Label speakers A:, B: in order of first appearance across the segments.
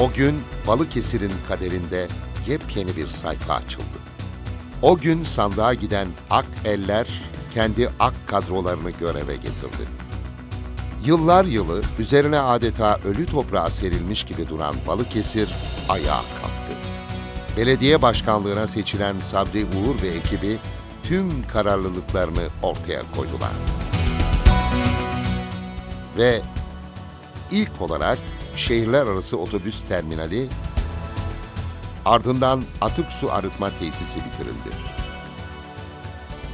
A: O gün Balıkesir'in kaderinde yepyeni bir sayfa açıldı. O gün sandığa giden ak eller kendi ak kadrolarını göreve getirdi. Yıllar yılı üzerine adeta ölü toprağa serilmiş gibi duran Balıkesir ayağa kalktı. Belediye başkanlığına seçilen Sabri Uğur ve ekibi tüm kararlılıklarını ortaya koydular. Ve ilk olarak şehirler arası otobüs terminali, ardından atık su arıtma tesisi bitirildi.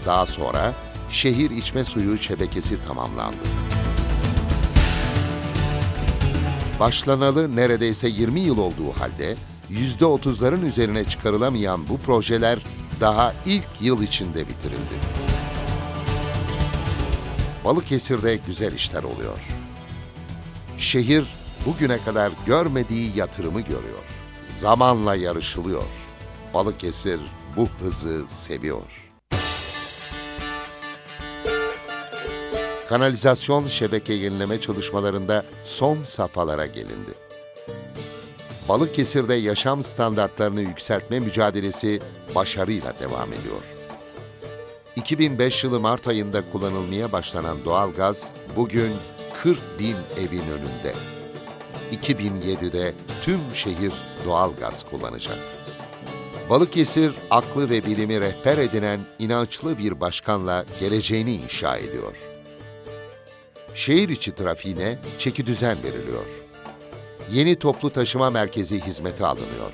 A: Daha sonra şehir içme suyu şebekesi tamamlandı. Başlanalı neredeyse 20 yıl olduğu halde %30'ların üzerine çıkarılamayan bu projeler daha ilk yıl içinde bitirildi. Balıkesir'de güzel işler oluyor. Şehir bugüne kadar görmediği yatırımı görüyor. Zamanla yarışılıyor. Balıkesir bu hızı seviyor. Kanalizasyon şebeke yenileme çalışmalarında son safhalara gelindi. Balıkesir'de yaşam standartlarını yükseltme mücadelesi başarıyla devam ediyor. 2005 yılı Mart ayında kullanılmaya başlanan doğalgaz bugün 40 bin evin önünde. 2007'de tüm şehir doğalgaz kullanacak. Balıkesir aklı ve bilimi rehber edinen inançlı bir başkanla geleceğini inşa ediyor. Şehir içi trafiğine çeki düzen veriliyor. Yeni toplu taşıma merkezi hizmete alınıyor.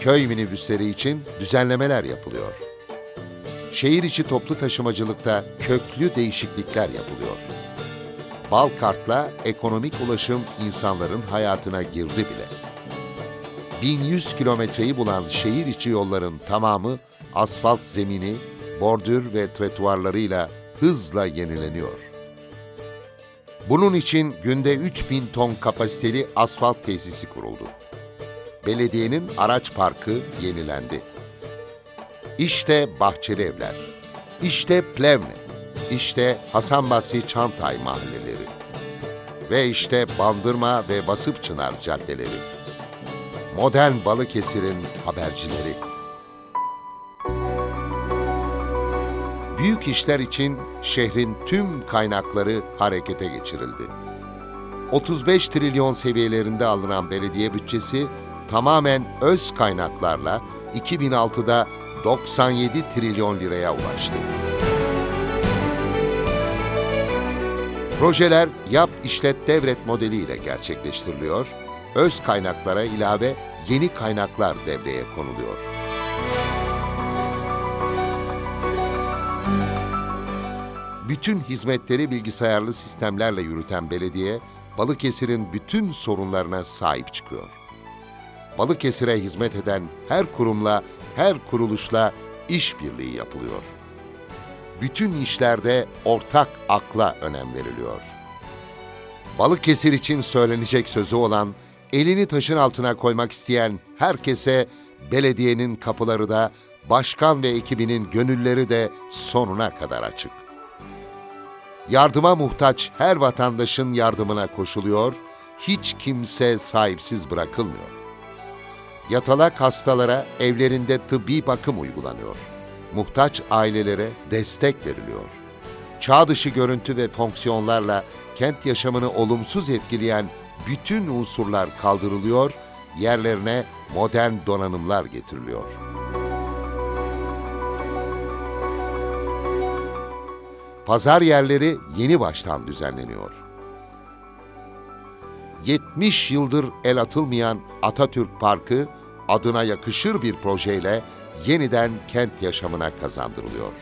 A: Köy minibüsleri için düzenlemeler yapılıyor. Şehir içi toplu taşımacılıkta köklü değişiklikler yapılıyor. Balkart'la ekonomik ulaşım insanların hayatına girdi bile. 1100 kilometreyi bulan şehir içi yolların tamamı asfalt zemini, bordür ve tretuarlarıyla hızla yenileniyor. Bunun için günde 3000 ton kapasiteli asfalt tesisi kuruldu. Belediyenin araç parkı yenilendi. İşte Bahçeli Evler, işte Plevne, işte Hasan Basri Çantay mahalleleri ve işte Bandırma ve Basıpçınar caddeleri. Modern Balıkesir'in habercileri. Büyük işler için şehrin tüm kaynakları harekete geçirildi. 35 trilyon seviyelerinde alınan belediye bütçesi tamamen öz kaynaklarla 2006'da 97 trilyon liraya ulaştı. Projeler yap işlet devret modeliyle gerçekleştiriliyor, öz kaynaklara ilave yeni kaynaklar devreye konuluyor. Bütün hizmetleri bilgisayarlı sistemlerle yürüten belediye, Balıkesir'in bütün sorunlarına sahip çıkıyor. Balıkesir'e hizmet eden her kurumla, her kuruluşla işbirliği yapılıyor. Bütün işlerde ortak akla önem veriliyor. Balıkesir için söylenecek sözü olan, elini taşın altına koymak isteyen herkese belediyenin kapıları da, başkan ve ekibinin gönülleri de sonuna kadar açık. Yardıma muhtaç her vatandaşın yardımına koşuluyor, hiç kimse sahipsiz bırakılmıyor. Yatalak hastalara evlerinde tıbbi bakım uygulanıyor. Muhtaç ailelere destek veriliyor. Çağ dışı görüntü ve fonksiyonlarla kent yaşamını olumsuz etkileyen bütün unsurlar kaldırılıyor, yerlerine modern donanımlar getiriliyor. Pazar yerleri yeni baştan düzenleniyor. 70 yıldır el atılmayan Atatürk Parkı adına yakışır bir projeyle yeniden kent yaşamına kazandırılıyor.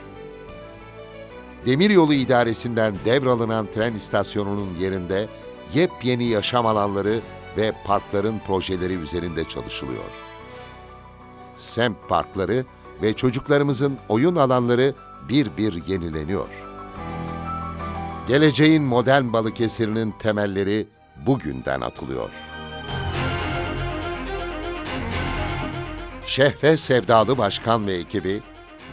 A: Demiryolu İdaresi'nden devralınan tren istasyonunun yerinde yepyeni yaşam alanları ve parkların projeleri üzerinde çalışılıyor. Semt parkları ve çocuklarımızın oyun alanları bir bir yenileniyor. Geleceğin modern Balıkesir'inin temelleri bugünden atılıyor. Şehre sevdalı başkan ve ekibi,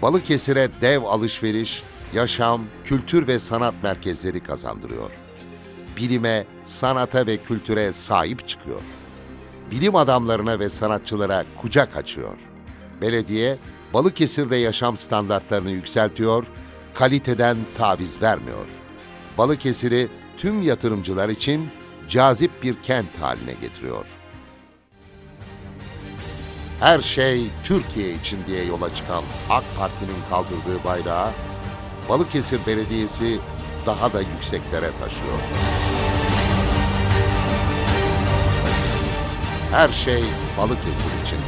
A: Balıkesir'e dev alışveriş, yaşam, kültür ve sanat merkezleri kazandırıyor. Bilime, sanata ve kültüre sahip çıkıyor. bilim adamlarına ve sanatçılara kucak açıyor. Belediye, Balıkesir'de yaşam standartlarını yükseltiyor, kaliteden taviz vermiyor. Balıkesir'i tüm yatırımcılar için cazip bir kent haline getiriyor. Her şey Türkiye için diye yola çıkan AK Parti'nin kaldırdığı bayrağı Balıkesir Belediyesi daha da yükseklere taşıyor. Her şey Balıkesir için.